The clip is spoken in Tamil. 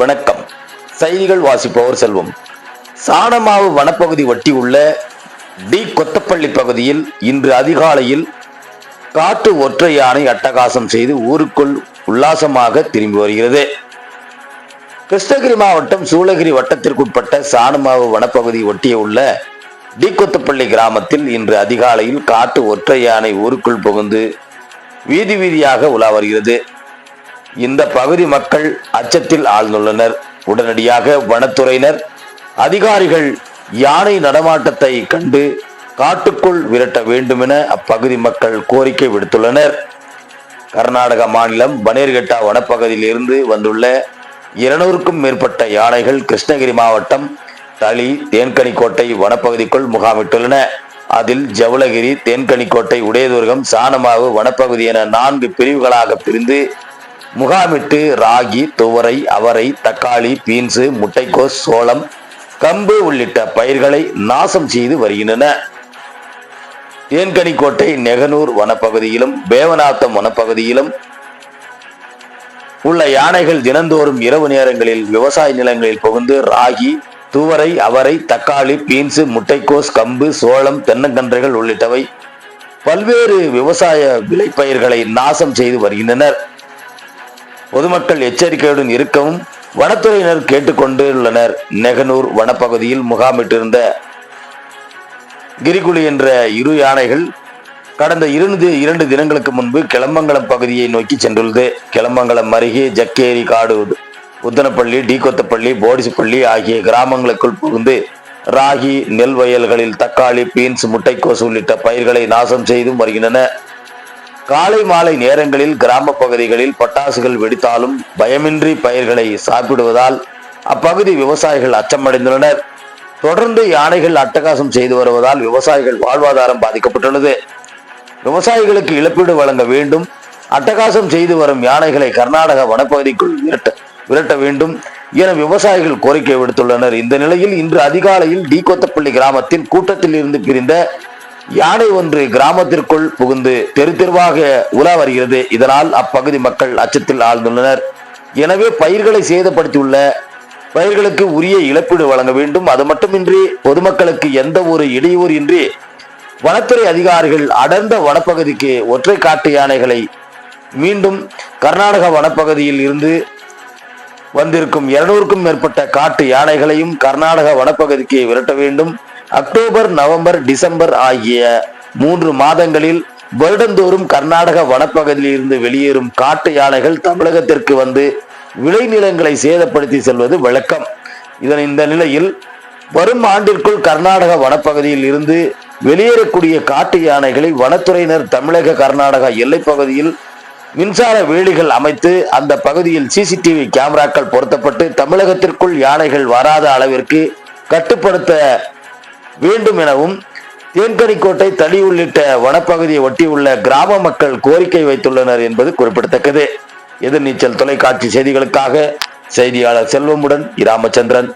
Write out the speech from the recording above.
வணக்கம். செய்திகள் வாசிப்பவர் செல்வம். சாணமாவு வனப்பகுதி ஒட்டி உள்ள டி கொத்தப்பள்ளி பகுதியில் இன்று அதிகாலையில் காட்டு ஒற்றை யானை அட்டகாசம் செய்து ஊருக்குள் உல்லாசமாக திரும்பி வருகிறது. கிருஷ்ணகிரி மாவட்டம் சூளகிரி வட்டத்திற்குட்பட்ட சாணமாவு வனப்பகுதி ஒட்டிய உள்ள டீக்கொத்தப்பள்ளி கிராமத்தில் இன்று அதிகாலையில் காட்டு ஒற்றை யானை ஊருக்குள் புகுந்து வீதி வீதியாக உலா வருகிறது. இந்த பகுதி மக்கள் அச்சத்தில் ஆழ்ந்துள்ளனர். உடனடியாக வனத்துறையினர் அதிகாரிகள் யானை நடமாட்டத்தை கண்டு காட்டுக்குள் விரட்ட வேண்டுமென அப்பகுதி மக்கள் கோரிக்கை விடுத்துள்ளனர். கர்நாடக மாநிலம் பனேர்கட்டா வனப்பகுதியில் இருந்து வந்துள்ள இருநூறுக்கும் மேற்பட்ட யானைகள் கிருஷ்ணகிரி மாவட்டம் தளி தேன்கனிக்கோட்டை வனப்பகுதிக்குள் முகாமிட்டுள்ளன. அதில் ஜவுளகிரி தேன்கனிக்கோட்டை உடையதுர்கம் சாணமாவு வனப்பகுதி என நான்கு பிரிவுகளாக பிரிந்து முகாமிட்டு ராகி துவரை அவரை தக்காளி பீன்ஸு முட்டைக்கோஸ் சோளம் கம்பு உள்ளிட்ட பயிர்களை நாசம் செய்து வருகின்றன. தேன்கனிக்கோட்டை நெகனூர் வனப்பகுதியிலும் பேவநாத்தம் வனப்பகுதியிலும் உள்ள யானைகள் தினந்தோறும் இரவு நேரங்களில் விவசாய நிலங்களில் புகுந்து ராகி துவரை அவரை தக்காளி பீன்ஸு முட்டைக்கோஸ் கம்பு சோளம் தென்னங்கன்றுகள் உள்ளிட்டவை பல்வேறு விவசாய விளைபயிர்களை நாசம் செய்து வருகின்றனர். பொதுமக்கள் எச்சரிக்கையுடன் இருக்கவும் வனத்துறையினர் கேட்டுக்கொண்டுள்ளனர். நெகனூர் வனப்பகுதியில் முகாமிட்டிருந்த கிரிகுலி என்ற இரு யானைகள் கடந்த இரண்டு இரண்டு தினங்களுக்கு முன்பு கிளம்பங்கலம் பகுதியை நோக்கி சென்றுள்ளது. கிளம்பங்கலம் அருகே ஜக்கேரி காடு உத்தனப்பள்ளி டீகொத்தப்பள்ளி போடிசுப்பள்ளி ஆகிய கிராமங்களுக்குள் புகுந்து ராகி நெல் வயல்களில் தக்காளி பீன்ஸ் முட்டைக்கோசு உள்ளிட்ட பயிர்களை நாசம் செய்தும் வருகின்றன. காலை மாலை நேரங்களில் கிராம பகுதிகளில் பட்டாசுகள் வெடித்தாலும் பயமின்றி பயிர்களை சாப்பிடுவதால் அப்பகுதி விவசாயிகள் அச்சமடைந்துள்ளனர். தொடர்ந்து யானைகள் அட்டகாசம் செய்து வருவதால் விவசாயிகள் வாழ்வாதாரம் பாதிக்கப்பட்டுள்ளது. விவசாயிகளுக்கு இழப்பீடு வழங்க வேண்டும். அட்டகாசம் செய்து வரும் யானைகளை கர்நாடக வனப்பகுதிக்குள் விரட்ட. விரட்ட வேண்டும் என விவசாயிகள் கோரிக்கை விடுத்துள்ளனர். இந்த நிலையில் இன்று அதிகாலையில் டி கொத்தப்பள்ளி கிராமத்தின் கூட்டத்தில் இருந்து பிரிந்த யானை ஒன்று கிராமத்திற்குள் புகுந்து தெரு தெருவாக உலா வருகிறது. இதனால் அப்பகுதி மக்கள் அச்சத்தில் ஆழ்ந்துள்ளனர். எனவே பயிர்களை சேதப்படுத்தியுள்ள பயிர்களுக்கு உரிய இழப்பீடு வழங்க வேண்டும். அது மட்டுமின்றி பொதுமக்களுக்கு எந்த ஒரு இடையூறு இன்றி வனத்துறை அதிகாரிகள் அடர்ந்த வனப்பகுதிக்கு ஒற்றை காட்டு யானைகளை மீண்டும் கர்நாடக வனப்பகுதியில் இருந்து வந்திருக்கும் இருநூறுக்கும் மேற்பட்ட காட்டு யானைகளையும் கர்நாடக வனப்பகுதிக்கு விரட்ட வேண்டும். அக்டோபர் நவம்பர் டிசம்பர் ஆகிய மூன்று மாதங்களில் வருடந்தோறும் கர்நாடக வனப்பகுதியில் இருந்து வெளியேறும் காட்டு யானைகள் தமிழகத்திற்கு வந்து விளைநிலங்களை சேதப்படுத்தி செல்வது வழக்கம். இதன் இந்த நிலையில் வரும் ஆண்டிற்குள் கர்நாடக வனப்பகுதியில் இருந்து வெளியேறக்கூடிய காட்டு யானைகளை வனத்துறையினர் தமிழக கர்நாடக எல்லைப்பகுதியில் மின்சார வேலிகள் அமைத்து அந்த பகுதியில் சிசிடிவி கேமராக்கள் பொருத்தப்பட்டு தமிழகத்திற்குள் யானைகள் வராத அளவிற்கு கட்டுப்படுத்த வேண்டும் எனவும் தேன்கனிக்கோட்டை தளி உள்ளிட்ட வனப்பகுதியை ஒட்டியுள்ள கிராம மக்கள் கோரிக்கை வைத்துள்ளனர் என்பது குறிப்பிடத்தக்கது. எதிர்நீச்சல் தொலைக்காட்சி செய்திகளுக்காக செய்தியாளர் செல்வமுடன் இராமச்சந்திரன்.